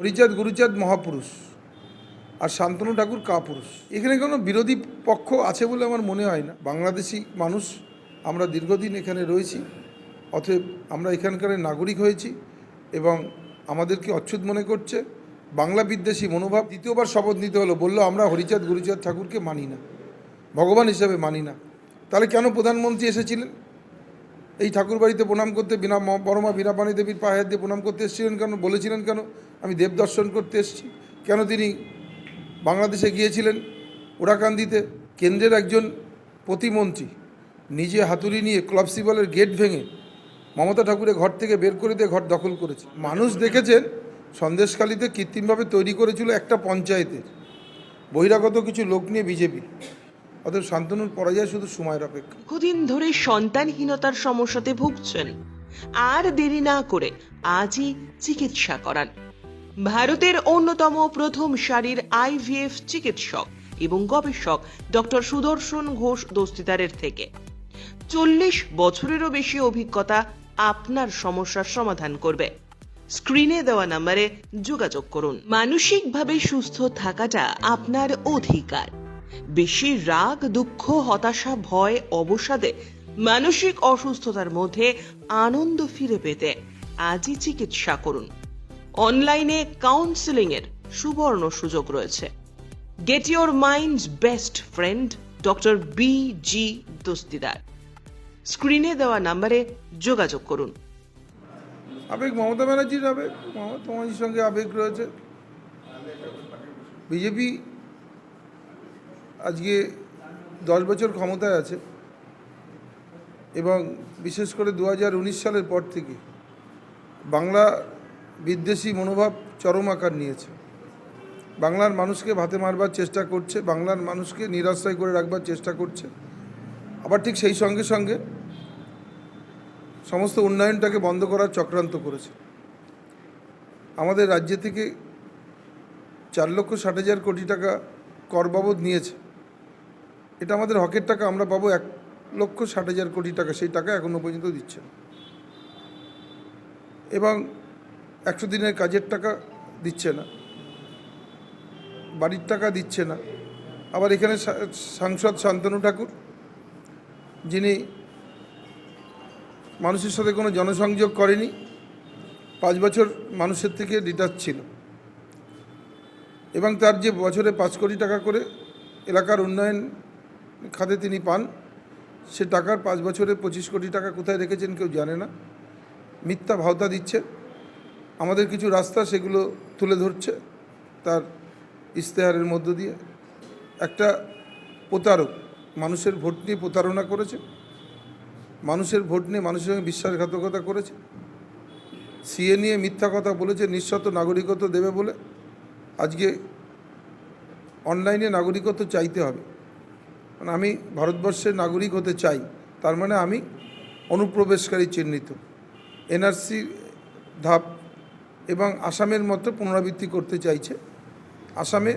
হরিচাঁদ গুরুচাঁদ মহাপুরুষ আর শান্তনু ঠাকুর কাপুরুষ। এখানে কোনো বিরোধী পক্ষ আছে বলে আমার মনে হয় না। বাংলাদেশি মানুষ, আমরা দীর্ঘদিন এখানে রয়েছি, অতএব আমরা এখানকার নাগরিক হয়েছি এবং আমাদেরকে অচ্ছুত মনে করছে। বাংলা বিদ্বেষী মনোভাব দ্বিতীয়বার শপথ নিতে হলো, বলল, আমরা হরিচাঁদ গুরুচাঁদ ঠাকুরকে মানি না, ভগবান হিসাবে মানি না। তাহলে কেন প্রধানমন্ত্রী এসেছিলেন? এই ঠাকুর বাড়িতে প্রণাম করতে বিনা বড়মা বীণাপাণি দেবীর পায়ে হাত দিয়ে প্রণাম করতে এসেছিলেন কেন? বলেছিলেন কেন? আমি দেব দর্শন করতে এসেছি। কেন তিনি বাংলাদেশে গিয়েছিলেন? ওরাকান্দিতে কেন্দ্রের একজন প্রতিমন্ত্রী নিজে হাতুড়ি নিয়ে ক্লাব সিবলের গেট ভেঙে মমতা ঠাকুরের ঘর থেকে বের করে দিয়ে ঘর দখল করেছে। মানুষ দেখেছেন, সন্দেশখালিতে কৃত্রিমভাবে তৈরি করেছিল একটা পঞ্চায়েতের। বহিরাগত কিছু লোক নিয়ে বিজেপি। অতএব শান্তনুর পরাজয় শুধু সময়ের অপেক্ষা। দীর্ঘদিন ধরে সন্তানহীনতার সমস্যাতে ভুগছেন। আর দেরি না করে আজই চিকিৎসা করান। ভারতের অন্যতম প্রথম সারির আইভিএফ চিকিৎসক এবং গবেষক ডক্টর সুদর্শন ঘোষ দস্তিদারের থেকে। চল্লিশ বছরেরও বেশি অভিজ্ঞতা আপনার সমস্যার সমাধান করবে। স্ক্রিনে দেওয়া নম্বরে যোগাযোগ করুন। মানসিকভাবে সুস্থ থাকাটা আপনার অধিকার। বেশি রাগ, দুঃখ, হতাশা, ভয়, অবসাদে মানসিক অসুস্থতার মধ্যে আনন্দ ফিরে পেতে আজই চিকিৎসা করুন। অনলাইনে কাউন্সেলিং এর সুবর্ণ সুযোগ রয়েছে। Get your minds best friend doctor B G Dastidar. স্ক্রিনে দেওয়া নাম্বারে যোগাযোগ করুন। আবেগ মমতা ব্যানার্জির আবেগ, মমতা ব্যানার্জির সঙ্গে আবেগ রয়েছে। বিজেপি আজকে দশ বছর ক্ষমতায় আছে এবং বিশেষ করে দু হাজার উনিশ সালের পর থেকে বাংলা বিদ্বেষী মনোভাব চরম আকার নিয়েছে। বাংলার মানুষকে ভাতে মারবার চেষ্টা করছে, বাংলার মানুষকে নিরাশ্রয় করে রাখবার চেষ্টা করছে। আবার ঠিক সেই সঙ্গে সঙ্গে সমস্ত উন্নয়নটাকে বন্ধ করার চক্রান্ত করেছে। আমাদের রাজ্য থেকে চার লক্ষ ষাট হাজার কোটি টাকা কর বাবদ নিয়েছে। এটা আমাদের হকের টাকা, আমরা পাবো এক লক্ষ ষাট হাজার কোটি টাকা, সেই টাকা এখনও পর্যন্ত দিচ্ছে না। এবং একশো দিনের কাজের টাকা দিচ্ছে না, বাড়ির টাকা দিচ্ছে না। আবার এখানে সাংসদ শান্তনু ঠাকুর, যিনি মানুষের সাথে কোনো জনসংযোগ করেনি, পাঁচ বছর মানুষের থেকে ডিটাচ ছিল। এবং তার যে বছরে পাঁচ কোটি টাকা করে এলাকার উন্নয়ন খাতে তিনি পান। সে টাকার পাঁচ বছরে পঁচিশ কোটি টাকা কোথায় রেখেছেন কেউ জানে না। মিথ্যা ভাওতা দিচ্ছে। আমাদের কিছু রাস্তা সেগুলো তুলে ধরছে তার ইশতেহারের মধ্য দিয়ে। একটা প্রতারক মানুষের ভোট নিয়ে প্রতারণা করেছে। মানুষের ভোট নিয়ে মানুষের সঙ্গে বিশ্বাসঘাতকতা করেছে। সিএ নিয়ে মিথ্যা কথা বলেছে নিঃশত নাগরিকত্ব দেবে বলে। আজকে অনলাইনে নাগরিকত্ব চাইতে হবে। মানে আমি ভারতবর্ষের নাগরিক হতে চাই, তার মানে আমি অনুপ্রবেশকারী চিহ্নিত। এনআরসি ধাপ এবং আসামের মতো পুনরাবৃত্তি করতে চাইছে। আসামে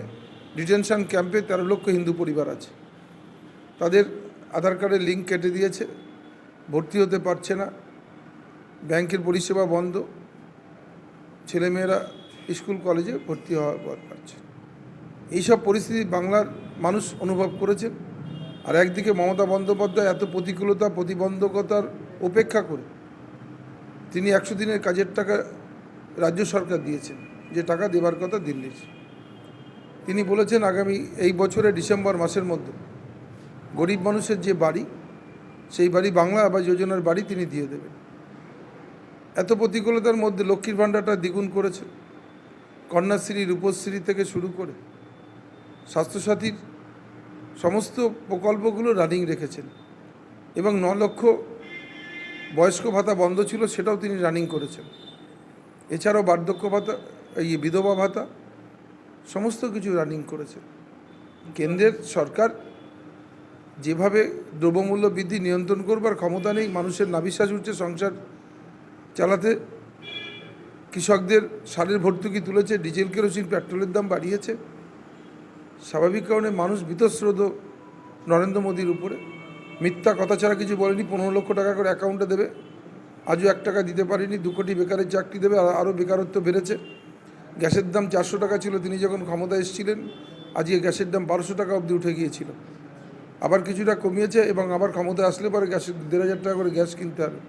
ডিটেনশন ক্যাম্পে তেরো লক্ষ হিন্দু পরিবার আছে। তাদের আধার কার্ডের লিঙ্ক কেটে দিয়েছে, ভর্তি হতে পারছে না। ব্যাংকের পরিষেবা বন্ধ। ছেলেমেয়েরা স্কুল, কলেজে ভর্তি হওয়ার পর পারছে। এইসব পরিস্থিতি বাংলার মানুষ অনুভব করেছে আর একদিকে মমতা বন্দ্যোপাধ্যায় এত প্রতিকূলতা, প্রতিবন্ধকতার উপেক্ষা করে তিনি একশো দিনের কাজের টাকা রাজ্য সরকার দিয়েছেন, যে টাকা দেবার কথা দিল্লির। তিনি বলেছেন, আগামী এই বছরে ডিসেম্বর মাসের মধ্যে গরিব মানুষের যে বাড়ি, সেই বাড়ি বাংলা আবাস যোজনার বাড়ি তিনি দিয়ে দেবেন। এত প্রতিকূলতার মধ্যে লক্ষ্মীর ভাণ্ডারটা দ্বিগুণ করেছে। কন্যাশ্রী, রূপশ্রী থেকে শুরু করে স্বাস্থ্যসাথীর সমস্ত প্রকল্পগুলো রানিং রেখেছেন। এবং ন লক্ষ বয়স্ক ভাতা বন্ধ ছিল, সেটাও তিনি রানিং করেছেন। এছাড়াও বার্ধক্য ভাতা, এই বিধবা ভাতা, সমস্ত কিছু রানিং করেছে কেন্দ্রের সরকার যেভাবে দ্রব্যমূল্য বৃদ্ধি নিয়ন্ত্রণ করবার ক্ষমতা নেই, মানুষের নাবিশ্বাস উঠছে সংসার চালাতে। কৃষকদের সারের ভর্তুকি তুলেছে, ডিজেল কেরোসিন, পেট্রোলের দাম বাড়িয়েছে। স্বাভাবিক কারণে মানুষ বীতস্রোত নরেন্দ্র মোদীর উপরে। মিথ্যা কথা ছাড়া কিছু বলেনি, পনেরো লক্ষ টাকা করে অ্যাকাউন্টে দেবে। আজও এক টাকা দিতে পারেনি, দু কোটি বেকারের চাকরি দেবে, আর আরও বেকারত্ব বেড়েছে। গ্যাসের দাম চারশো টাকা ছিল, তিনি যখন ক্ষমতা এসেছিলেন, আজকে গ্যাসের দাম বারোশো টাকা অবধি উঠে গিয়েছিল। আবার কিছুটা কমিয়েছে এবং আবার ক্ষমতা আসলে পরে গ্যাসের দেড় হাজার টাকা করে গ্যাস কিনতে হবে।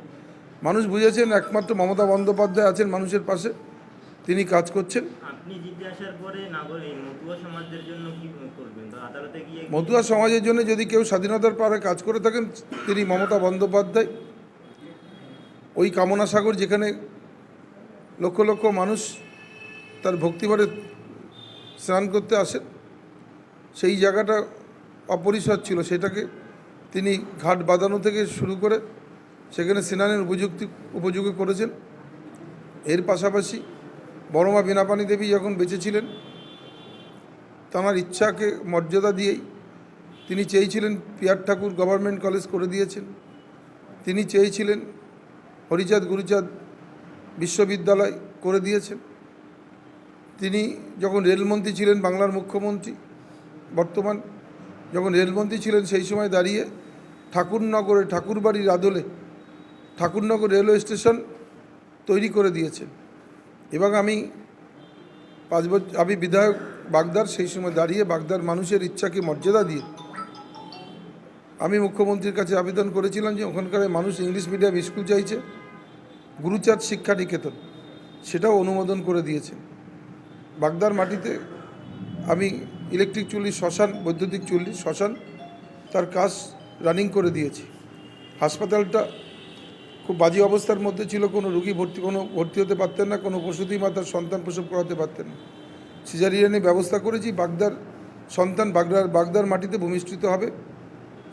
মানুষ বুঝেছেন, একমাত্র মমতা বন্দ্যোপাধ্যায় আছেন মানুষের পাশে, তিনি কাজ করছেন। আপনি পরে নাগরিক মতুয়া সমাজের জন্য কি করবেন? আদালতে গিয়ে মতুয়া সমাজের জন্য যদি কেউ স্বাধীনতার পারে কাজ করে থাকেন, তিনি মমতা বন্দ্যোপাধ্যায়। ওই কামনা সাগর যেখানে লক্ষ লক্ষ মানুষ তার ভক্তিভরে স্নান করতে আসেন, সেই জায়গাটা অপরিসর ছিল। সেটাকে তিনি ঘাট বাঁধানো থেকে শুরু করে সেখানে স্নানের উপযুক্তি উপযোগী করেছেন। এর পাশাপাশি বড়মা বীণাপানি দেবী যখন বেঁচে ছিলেন তাঁর ইচ্ছাকে মর্যাদা দিয়েই তিনি চেয়েছিলেন পিয়ার ঠাকুর গভর্নমেন্ট কলেজ করে দিয়েছেন। তিনি চেয়েছিলেন হরিচাঁদ গুরুচাঁদ বিশ্ববিদ্যালয় করে দিয়েছেন। তিনি যখন রেলমন্ত্রী ছিলেন, বাংলার মুখ্যমন্ত্রী বর্তমান, যখন রেলমন্ত্রী ছিলেন সেই সময় দাঁড়িয়ে ঠাকুরনগরে, ঠাকুরবাড়ির আদলে ঠাকুরনগর রেলওয়ে স্টেশন তৈরি করে দিয়েছেন। এবং আমি পাঁচ বছর, আমি বিধায়ক বাগদার, সেই সময় দাঁড়িয়ে বাগদার মানুষের ইচ্ছাকে মর্যাদা দিয়ে আমি মুখ্যমন্ত্রীর কাছে আবেদন করেছিলাম যে ওখানকার মানুষ ইংলিশ মিডিয়াম স্কুল চাইছে, গুরুচাঁদ শিক্ষা নিকেতন সেটাও অনুমোদন করে দিয়েছে। বাগদার মাটিতে আমি ইলেকট্রিক চুল্লি, শ্মশান, বৈদ্যুতিক চুল্লি, শ্মশান তার কাজ রানিং করে দিয়েছি। হাসপাতালটা খুব বাজে অবস্থার মধ্যে ছিল, কোনো রুগী ভর্তি, কোনো ভর্তি হতে পারতেন না, কোনো প্রসূতি মাতার সন্তান প্রসব করাতে পারতেন না। সিজারিয়ানে ব্যবস্থা করেছি, বাগদার সন্তান বাগদার বাগদার মাটিতে ভূমিষ্ঠিত হবে,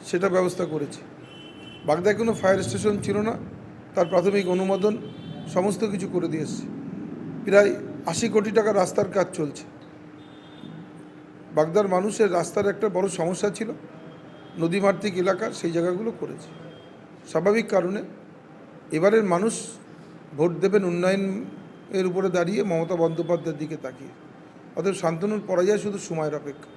সেটা ব্যবস্থা করেছি। বাগদায় কোনো ফায়ার স্টেশন ছিল না, তার প্রাথমিক অনুমোদন, সমস্ত কিছু করে দিয়ে এসেছি। প্রায় আশি কোটি টাকা রাস্তার কাজ চলছে। বাগদার মানুষের রাস্তার একটা বড় সমস্যা ছিল, নদীমাতৃক এলাকা, সেই জায়গাগুলো করেছে। স্বাভাবিক কারণে এবারের মানুষ ভোট দেবেন উন্নয়নের উপরে দাঁড়িয়ে মমতা বন্দ্যোপাধ্যায়ের দিকে তাকিয়ে। অতএব শান্তনুর পরাজয় শুধু সময়ের অপেক্ষা।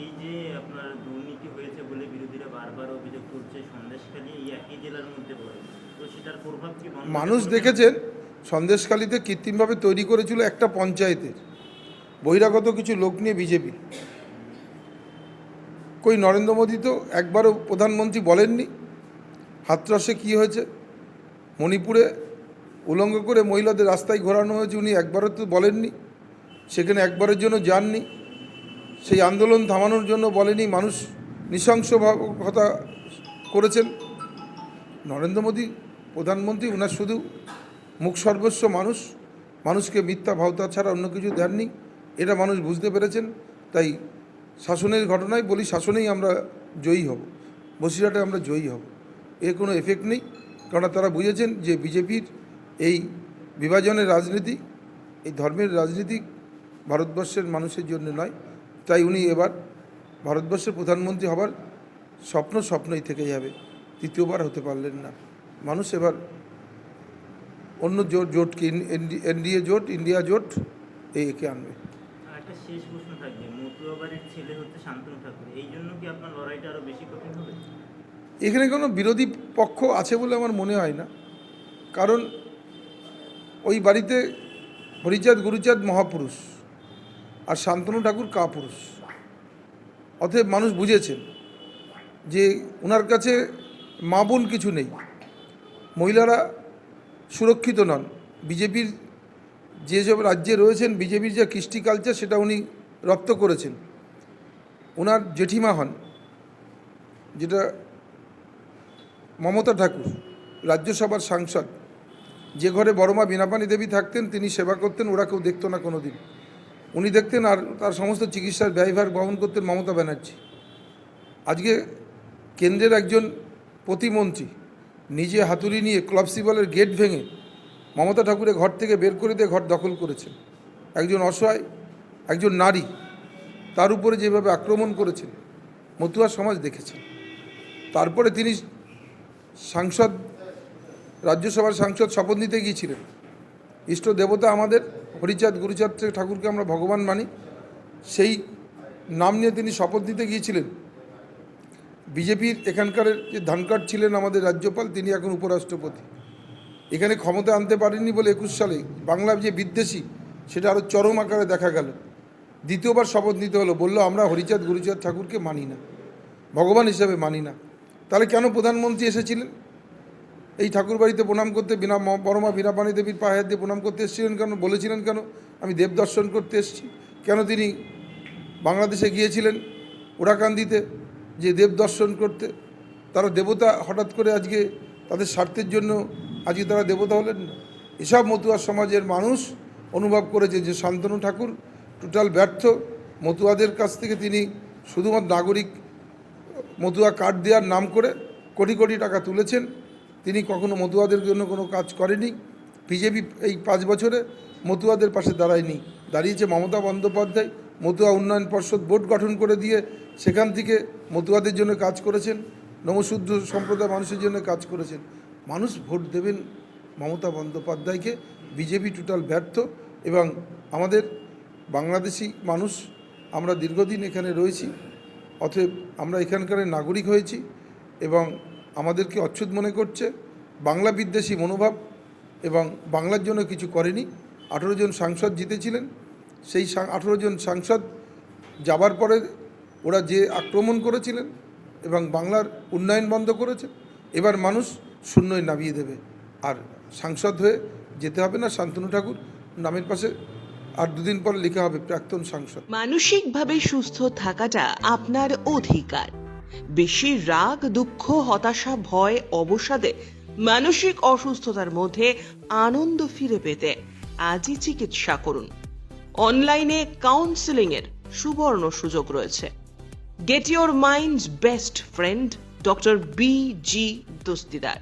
এই যে আপনার দুর্নীতি হয়েছে বলে বিরোধীরা বারবার অভিযোগ করছে সন্দেশখালী এই একই জেলার মধ্যে তো সেটার প্রভাব কি মানুষ দেখেছেন সন্দেশখালিতে কৃত্রিমভাবে তৈরি করেছিল একটা পঞ্চায়েতের। বহিরাগত কিছু লোক নিয়ে বিজেপি। কই নরেন্দ্র মোদী তো একবারও প্রধানমন্ত্রী বলেননি। হাতরসে কী হয়েছে? মণিপুরে উলঙ্গ করে মহিলাদের রাস্তায় ঘোরানো হয়েছে, উনি একবারও তো বলেননি। সেখানে একবারের জন্য যাননি। সেই আন্দোলন থামানোর জন্য বলেনি, মানুষ নৃশংসভাবতা করেছেন। নরেন্দ্র মোদী, প্রধানমন্ত্রী ওনার শুধু মুখ সর্বস্ব মানুষ, মানুষকে মিথ্যা, ভাওতা ছাড়া অন্য কিছু দেননি। এটা মানুষ বুঝতে পেরেছেন, তাই শাসনের ঘটনায় বলি, শাসনেই আমরা জয়ী হব, বসিরহাটে আমরা জয়ী হব। এর কোনো এফেক্ট নেই। কারণ তারা বুঝেছেন যে বিজেপির এই বিভাজনের রাজনীতি, এই ধর্মের রাজনীতি ভারতবর্ষের মানুষের জন্য নয়। তাই উনি এবার ভারতবর্ষের প্রধানমন্ত্রী হবার স্বপ্ন স্বপ্নই থেকে যাবে। তৃতীয়বার হতে পারলেন না। মানুষ এবার অন্য জোট জোটকে এনডিএ জোট, ইন্ডিয়া জোট, এই একে আনবে। শেষ প্রশ্ন থাকবে। মতুয়া বাড়ির ছেলে হচ্ছে শান্তনু ঠাকুর, এই জন্য কি আপনার লড়াইটা বেশি কঠিন হবে? এখানে কোনো বিরোধী পক্ষ আছে বলে আমার মনে হয় না। কারণ ওই বাড়িতে হরিচাঁদ, গুরুচাঁদ মহাপুরুষ আর শান্তনু ঠাকুর কাপুরুষ। অতএব মানুষ বুঝেছেন যে ওনার কাছে মা বোন কিছু নেই। মহিলারা সুরক্ষিত নন। বিজেপির যেসব রাজ্যে রয়েছেন, বিজেপির যে কৃষ্টি কালচার সেটা উনি রপ্ত করেছেন। ওনার জেঠিমা হন, যেটা মমতা ঠাকুর, রাজ্যসভার সাংসদ, যে ঘরে বড়মা বীণাপানি দেবী থাকতেন তিনি সেবা করতেন, ওরা কেউ দেখতো না কোনো দিন উনি দেখতেন আর তার সমস্ত চিকিৎসার ব্যয়ভার বহন করতেন মমতা ব্যানার্জি। আজকে কেন্দ্রের একজন প্রতিমন্ত্রী নিজে হাতুড়ি নিয়ে ক্লাব সিবলের গেট ভেঙে মমতা ঠাকুরের ঘর থেকে বের করে দিয়ে ঘর দখল করেছেন। একজন অসহায়, একজন নারী, তার উপরে যেভাবে আক্রমণ করেছেন, মতুয়া সমাজ দেখেছেন। তারপরে তিনি সাংসদ, রাজ্যসভার সাংসদ শপথ নিতে গিয়েছিলেন। ইষ্ট দেবতা আমাদের, হরিচাঁদ, গুরুচাঁদ ঠাকুরকে আমরা ভগবান মানি। সেই নাম নিয়ে তিনি শপথ নিতে গিয়েছিলেন। বিজেপির এখানকার যে ধানকাট ছিলেন আমাদের রাজ্যপাল, তিনি এখন উপরাষ্ট্রপতি। এখানে ক্ষমতা আনতে পারেননি বলে একুশ সালে বাংলা যে বিদ্বেষী, সেটা আরও চরম আকারে দেখা গেল। দ্বিতীয়বার শপথ নিতে হলো, বলল আমরা হরিচাঁদ, গুরুচাঁদ ঠাকুরকে মানি না। ভগবান হিসাবে মানি না। তাহলে কেন প্রধানমন্ত্রী এসেছিলেন? এই ঠাকুর বাড়িতে প্রণাম করতে বিনা ম- বড়মা বীণাপাণি দেবীর পায়ে দিয়ে প্রণাম করতে এসেছিলেন কেন? বলেছিলেন কেন? আমি দেব দর্শন করতে এসেছি। কেন তিনি বাংলাদেশে গিয়েছিলেন ওরাকান্দিতে যে দেব দর্শন করতে? তারা দেবতা হঠাৎ করে আজকে তাদের স্বার্থের জন্য আজকে তারা দেবতা হলেন না। এসব মতুয়া সমাজের মানুষ অনুভব করেছে যে শান্তনু ঠাকুর টোটাল ব্যর্থ। মতুয়াদের কাছ থেকে তিনি শুধুমাত্র নাগরিক মতুয়া কার্ড দেওয়ার নাম করে কোটি কোটি টাকা তুলেছেন। তিনি কখনো মতুয়াদের জন্য কোনো কাজ করেনি বিজেপি এই পাঁচ বছরে মতুয়াদের পাশে দাঁড়ায়নি। দাঁড়িয়েছে মমতা বন্দ্যোপাধ্যায়। মতুয়া উন্নয়ন পর্ষদ বোর্ড গঠন করে দিয়ে সেখান থেকে মতুয়াদের জন্য কাজ করেছেন। নমশুদ্ধ সম্প্রদায় মানুষের জন্য কাজ করেছেন। মানুষ ভোট দেবেন মমতা বন্দ্যোপাধ্যায়কে। বিজেপি টোটাল ব্যর্থ এবং আমাদের বাংলাদেশি মানুষ, আমরা দীর্ঘদিন এখানে রয়েছি। অতএব আমরা এখানকার নাগরিক হয়েছি এবং আমাদেরকে অচ্ছুত মনে করছে। বাংলা বিদ্বেষী মনোভাব এবং বাংলার জন্য কিছু করেনি। আঠেরো জন সাংসদ জিতেছিলেন। সেই আঠেরো জন সাংসদ যাবার পরে ওরা যে আক্রমণ করেছিলেন এবং বাংলার উন্নয়ন বন্ধ করেছে, এবার মানুষ শূন্যই নামিয়ে দেবে। আর সাংসদ হয়ে যেতে হবে না শান্তনু ঠাকুর। নামের পাশে আর দুদিন পর লেখা হবে প্রাক্তন সাংসদ। মানসিকভাবে সুস্থ থাকাটা আপনার অধিকার। বেশি রাগ, দুঃখ, হতাশা, ভয়, অবসাদে মানসিক অসুস্থতার মধ্যে আনন্দ ফিরে পেতে আজই চিকিৎসা করুন। অনলাইনে কাউন্সেলিং এর সুবর্ণ সুযোগ রয়েছে। Get your minds best friend doctor B G Dastidar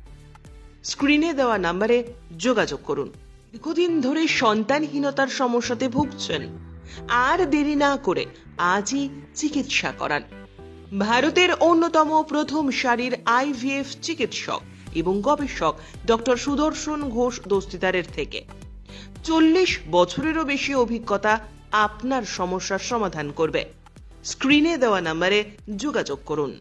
স্ক্রিনে দেওয়া নম্বরে যোগাযোগ করুন। দীর্ঘদিন ধরে সন্তানহীনতার সমস্যাতে ভুগছেন। আর দেরি না করে আজই চিকিৎসা করান। ভারতের অন্যতম প্রথম সারির আইভিএফ চিকিৎসক এবং গবেষক ডক্টর সুদর্শন ঘোষ দস্তিদারের থেকে। চল্লিশ বছরেরও বেশি অভিজ্ঞতা আপনার সমস্যার সমাধান করবে। স্ক্রিনে দেওয়া নম্বরে যোগাযোগ করুন।